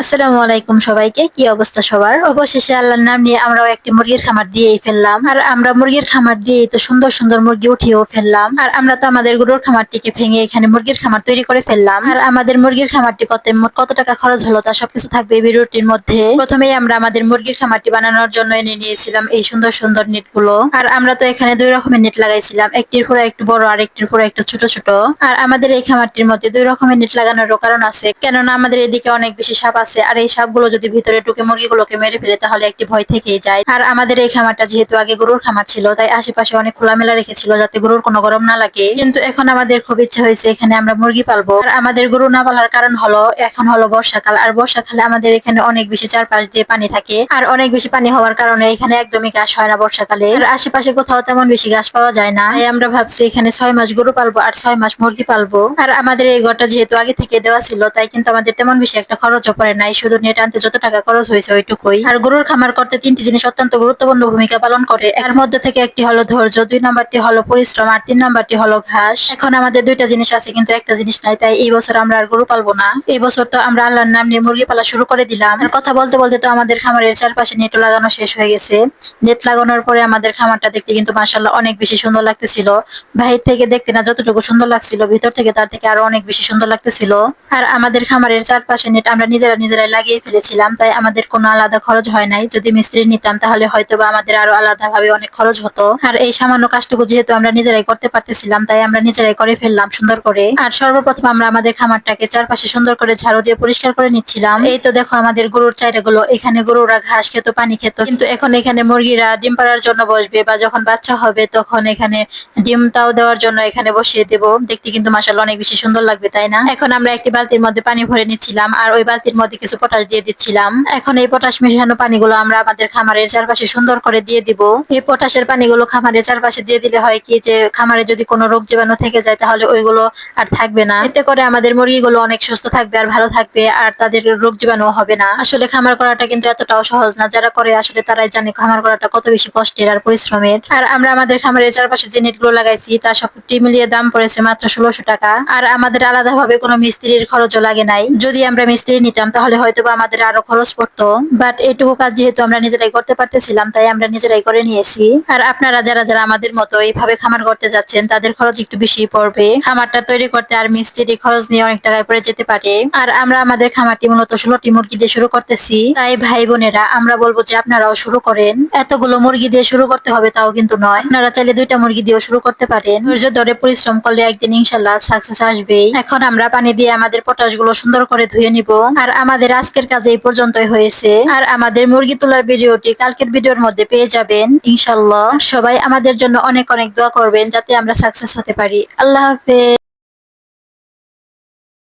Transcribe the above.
আসসালামু আলাইকুম সবাইকে। কি অবস্থা সবার? অবশেষে আল্লাহর নাম নিয়ে আমরাও একটি মুরগির খামার দিয়েই ফেললাম। আর আমরা মুরগির খামার দিয়ে তো সুন্দর সুন্দর মুরগি উঠিয়েও ফেললাম। আর আমরা তো আমাদের গরুর খামারটিকে ভেঙে এখানে মুরগির খামার তৈরি করে ফেললাম। আর আমাদের মুরগির খামারটি কত কত টাকা খরচ হলো তা সবকিছু থাকবে ভিডিওটির মধ্যে। প্রথমেই আমরা আমাদের মুরগির খামারটি বানানোর জন্য এনে নিয়েছিলাম এই সুন্দর সুন্দর নেটগুলো আর আমরা তো এখানে দুই রকমের নেট লাগাইছিলাম। একটির পুরো একটু বড় আর একটির পুরো একটু ছোট ছোট। আর আমাদের এই খামারটির মধ্যে দুই রকমের নেট লাগানোর কারণ আছে। কেননা আমাদের এদিকে অনেক বেশি সাপ আছে। আর এই সাপগুলো যদি ভিতরে ঢুকে মুরগিগুলোকে মেরে ফেলে, তাহলে একটি ভয় থেকেই যায়। আর আমাদের এই খামারটা যেহেতু আগে গরুর খামার ছিল, তাই আশেপাশে অনেক খোলামেলা রেখেছিল যাতে গরুর কোনো গরম না লাগে। কিন্তু এখন আমাদের খুব ইচ্ছা হয়েছে এখানে আমরা মুরগি পালবো। আর আমাদের গরু না পালার কারণ হলো, এখন হলো বর্ষাকাল। আর বর্ষাকালে আমাদের এখানে অনেক বেশি চারপাশ দিয়ে পানি থাকে। আর অনেক বেশি পানি হওয়ার কারণে এখানে একদমই ঘাস হয় না বর্ষাকালে। আর আশেপাশে কোথাও তেমন বেশি ঘাস পাওয়া যায় না। তাই আমরা ভাবছি এখানে ছয় মাস গরু পালবো আর ছয় মাস মুরগি পালবো। আর আমাদের এই ঘরটা যেহেতু আগে থেকে দেওয়া ছিল, তাই কিন্তু আমাদের তেমন বেশি একটা খরচও পড়ে নাই, শুধু নেট আনতে যত টাকা খরচ হয়েছে ওইটুকুই। আর গরুর খামার করতে তিনটি জিনিস অত্যন্ত গুরুত্বপূর্ণ ভূমিকা পালন করে। এর মধ্যে থেকে একটি হলো ধৈর্য, দুই নাম্বারটি হলো পরিশ্রম, আর তিন নাম্বারটি হলো ঘাস। এখন আমাদের দুইটা জিনিস আছে, কিন্তু একটা জিনিস নাই, তাই এই বছর আমরা আর গরু পালবো না। এই বছর তো আমরা আল্লাহর নাম নিয়ে মুরগি পালা শুরু করে দিলাম। আর কথা বলতে বলতে তো আমাদের খামারের চারপাশে নেট লাগানো শেষ হয়ে গেছে। নেট লাগানোর পরে আমাদের খামারটা দেখতে কিন্তু মাসাল্লাহ অনেক বেশি সুন্দর লাগতেছিল। বাহির থেকে দেখতে না যতটুকু সুন্দর লাগছিল, ভিতর থেকে তার থেকে আরও অনেক বেশি সুন্দর লাগতেছিল। আর আমাদের খামারের চারপাশে নেট আমরা নিজেরা নিজেরাই লাগিয়ে ফেলেছিলাম, তাই আমাদের কোনো আলাদা খরচ হয় নাই। যদি মিস্ত্রি নিতাম, তাহলে হয়তো বা আমাদের আরও আলাদা ভাবে অনেক খরচ হতো। আর এই সামান্য কাজটুকু যেহেতু আমরা নিজেরাই করতে পারতেছিলাম, তাই আমরা নিজেরাই করে ফেললাম সুন্দর করে। আর সর্বপ্রথম আমরা আমাদের খামারটাকে চারপাশে সুন্দর করে ঝাড়ু দিয়ে পরিষ্কার করে নিচ্ছিলাম। এই তো দেখো আমাদের গরুর চাইটা গুলো এখানে গরুরা ঘাস খেত, পানি খেত। কিন্তু এখন এখানে মুরগিরা ডিম পাড়ার জন্য বসবে বা যখন বাচ্চা হবে, তখন এখানে ডিমটাও দেওয়ার জন্য এখানে বসিয়ে দেবো। দেখতে কিন্তু মাসাল অনেক বেশি সুন্দর লাগবে, তাই না? এখন আমরা একটি বালতির মধ্যে পানি ভরে নিচ্ছিলাম, আর ওই বালতির মধ্যে কিছু পটাশ দিয়ে দিচ্ছিলাম, এখন এই পটাশ মেশানো পানিগুলো আমরা আমাদের খামারের চারপাশে সুন্দর করে দিয়ে দিব। এই পটাশের পানিগুলো খামারের চারপাশে দিয়ে দিলে হয় কি যে, খামারে যদি কোনো রোগ জীবাণু থেকে যায় তাহলে ওইগুলো আর থাকবে না। এতে করে আমাদের মুরগিগুলো অনেক সুস্থ থাকবে আর ভালো থাকবে আর তাদের রোগ জীবাণু হবে না। আসলে খামার করাটা কিন্তু এতটাও সহজ না। যারা করে আসলে তারাই জানে খামার করাটা কত বেশি কষ্টের আর পরিশ্রমের। আর আমরা আমাদের খামারের চারপাশে যে নেটগুলো লাগাইছি, তা সবটি মিলিয়ে দাম পড়েছে মাত্র ষোলোশো টাকা। আর আমাদের আলাদাভাবে কোনো মিস্ত্রির খরচও লাগে নাই। যদি আমরা মিস্ত্রি নিতাম তাহলে হয়তো বা আমাদের আরও খরচ পড়তো। বাট এটুকু কাজ যেহেতু আমরা নিজেরাই করতে পারতেছিলাম, তাই আমরা নিজেরাই করে নিয়েছি। আর আপনারা যারা যারা আমাদের মতো এইভাবে খামার করতে যাচ্ছেন, তাদের খরচ একটু বেশি পড়বে। খামারটা তৈরি করতে আর মিস্ত্রি খরচ নিয়ে অনেক টাকায় পড়ে যেতে পারে। আর আমরা আমাদের খামারটি মূলত ষোলোটি মুরগি দিয়ে শুরু করতেছি। তাই ভাই বোনেরা, আমরা বলব যে আপনারাও শুরু করেন। এতগুলো মুরগি দিয়ে শুরু করতে হবে তাও কিন্তু নয়। আপনারা চাইলে দুইটা মুরগি দিয়েও শুরু করতে পারেন। ধৈর্য ধরে পরিশ্রম করলে একদিন ইনশাল্লাহ সাকসেস আসবেই। এখন আমরা পানি দিয়ে আমাদের পটাশগুলো সুন্দর করে ধুয়ে নিব। আর আমাদের আজকের কাজ এই পর্যন্তই হয়েছে। আর আমাদের মুরগি তোলার ভিডিওটি কালকের ভিডিওর মধ্যে পেয়ে যাবেন ইনশাল্লাহ সবাই আমাদের জন্য অনেক অনেক দোয়া করবেন যাতে আমরা সাকসেস হতে পারি। আল্লাহ হাফেজ।